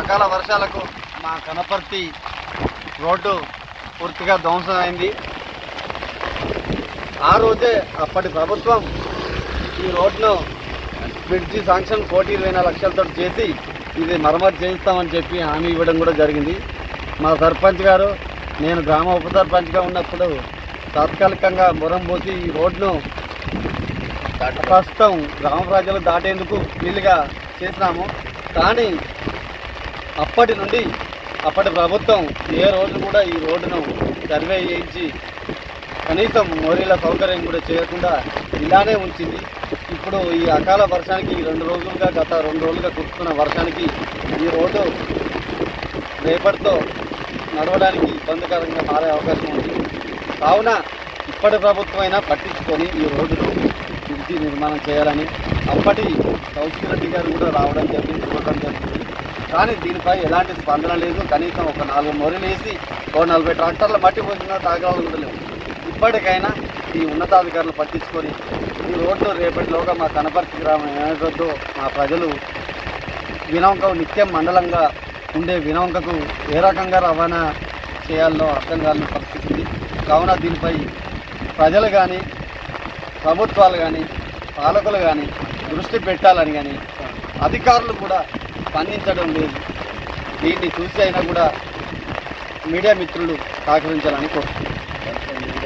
అకాల వర్షాలకు మా కనపర్తి రోడ్డు పూర్తిగా ధ్వంసం అయింది. ఆ రోజే అప్పటి ప్రభుత్వం ఈ రోడ్ను బ్రిడ్జి శాంక్షన్ కోటి ఇరవై నాలుగు లక్షలతో చేసి ఇది మరమ్మతు చేయిస్తామని చెప్పి హామీ ఇవ్వడం కూడా జరిగింది. మా సర్పంచ్ గారు నేను గ్రామ ఉప సర్పంచ్గా ఉన్నప్పుడు తాత్కాలికంగా మురం పోసి ఈ రోడ్ను ప్రస్తుతం గ్రామ ప్రజలు దాటేందుకు వీలుగా చేసినాము. కానీ అప్పటి నుండి అప్పటి ప్రభుత్వం ఏ రోజు కూడా ఈ రోడ్డును సర్వే చేయించి కనీసం మోరీల సౌకర్యం కూడా చేయకుండా ఇలానే ఉంచింది. ఇప్పుడు ఈ అకాల వర్షానికి ఈ రెండు రోజులుగా గత రెండు రోజులుగా కురుస్తున్న వర్షానికి ఈ రోడ్డు రేపటితో నడవడానికి ఇబ్బందికరంగా మారే అవకాశం ఉంది. కావున ఇప్పటి ప్రభుత్వం అయినా పట్టించుకొని ఈ రోడ్డును బ్రిడ్జి నిర్మాణం చేయాలని అప్పటి కౌశిక్ రెడ్డి గారు కూడా రావడం జరిగింది చూడడం జరిగింది. కానీ దీనిపై ఎలాంటి స్పందన లేదు కనీసం ఒక నాలుగు మొరలేసి ఓ నలభై ట్రాక్టర్ల మట్టి పోసిన తాగాలు ఇప్పటికైనా ఈ ఉన్నతాధికారులు పట్టించుకొని ఈ రోడ్డు రేపటిలోగా మా కనపర్తి గ్రామం ఏమైపోద్దో మా ప్రజలు వినవంక నిత్యం మండలంగా ఉండే వినవంకకు ఏ రకంగా రవాణా చేయాలో అర్థం కాని పరిస్థితి ఉంది. కావున దీనిపై ప్రజలు కానీ ప్రభుత్వాలు కానీ పాలకులు కానీ దృష్టి పెట్టాలని కానీ అధికారులు కూడా స్పందించడం లేదు. దీన్ని చూసి అయినా కూడా మీడియా మిత్రులు సహకరించాలని కోరుతున్నారు